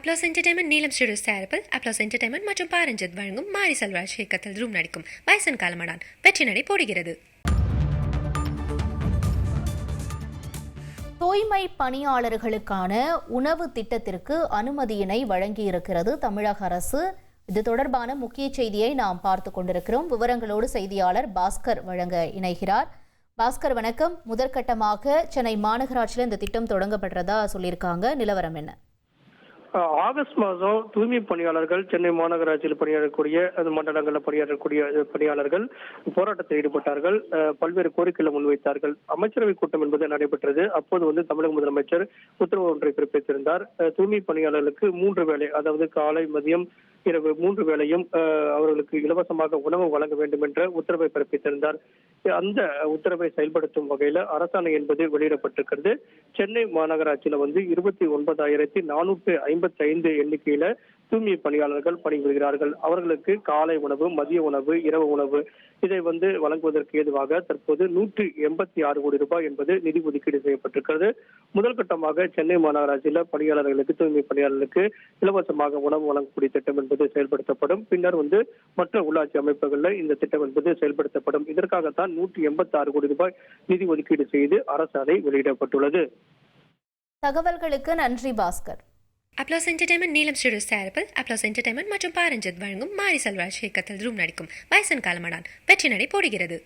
Applause entertainment Neelam studio தயாரிப்பில் applause entertainment மற்றும் பாரஞ்சித் வழங்கும் மாரி செல்வராஜ் இயக்கத்தில் ரூம் நடிக்கும் வயசன் காலமடான் வெற்றி நடை போடுகிறது. தூய்மை பணியாளர்களுக்கான உணவு திட்டத்திற்கு அனுமதியினை வழங்கியிருக்கிறது தமிழக அரசு. இது தொடர்பான முக்கிய செய்தியை நாம் பார்த்து கொண்டிருக்கிறோம். விவரங்களோடு செய்தியாளர் பாஸ்கர் வழங்க இணைகிறார். பாஸ்கர் வணக்கம். முதற்கட்டமாக சென்னை மாநகராட்சியில் இந்த திட்டம் தொடங்கப்படுறதா சொல்லியிருக்காங்க. நிலவரம் என்ன? ஆகஸ்ட் மாதம் தூய்மை பணியாளர்கள் சென்னை மாநகராட்சியில் பணியாற்றக்கூடிய அந்த மண்டலங்களில் பணியாற்றக்கூடிய பணியாளர்கள் போராட்டத்தில் ஈடுபட்டார்கள். பல்வேறு கோரிக்கைகளை முன்வைத்தார்கள். அமைச்சரவை கூட்டம் என்பது நடைபெற்றது. அப்போது வந்து தமிழக முதலமைச்சர் உத்தரவு ஒன்றை பிறப்பித்திருந்தார். தூய்மை பணியாளர்களுக்கு மூன்று வேளை அதாவது காலை மதியம் இரவு மூன்று வேளையும் அவர்களுக்கு இலவசமாக உணவு வழங்க வேண்டும் என்ற உத்தரவை பிறப்பித்திருந்தார். அந்த உத்தரவை செயல்படுத்தும் வகையில அரசாணை என்பது வெளியிடப்பட்டிருக்கிறது. சென்னை மாநகராட்சியில வந்து இருபத்தி ஒன்பதாயிரத்தி நானூற்று ஐம்பத்தி ஐந்து எண்ணிக்கையில தூய்மை பணியாளர்கள் பணிபுரிகிறார்கள். அவர்களுக்கு காலை உணவு மதிய உணவு இரவு உணவு இதை வந்து வழங்குவதற்கு ஏதுவாக தற்போது நூற்றி எண்பத்தி ஆறு கோடி ரூபாய் என்பது நிதி ஒதுக்கீடு செய்யப்பட்டிருக்கிறது. முதல் கட்டமாக சென்னை மாநகராட்சியில பணியாளர்களுக்கு தூய்மை பணியாளர்களுக்கு இலவசமாக உணவு வழங்கக்கூடிய திட்டம் என்பது செயல்படுத்தப்படும். பின்னர் வந்து மற்ற உள்ளாட்சி அமைப்புகளில் இந்த திட்டம் என்பது செயல்படுத்தப்படும். இதற்காகத்தான் நூற்றி எண்பத்தி ஆறு கோடி ரூபாய் நிதி ஒதுக்கீடு செய்து அரசாணை வெளியிடப்பட்டுள்ளது. தகவல்களுக்கு நன்றி Bhaskar. Applause entertainment Neelam studios தயாரிப்பில் அப்ளாஸ் என்டர்டைன்மெண்ட் மற்றும் பாரஞ்சித் வழங்கும் மாரி செல்வராஜ் இயக்கத்தில் ரூம் நடிக்கும் வயசன் காலமடான் வெற்றி நடை போடுகிறது.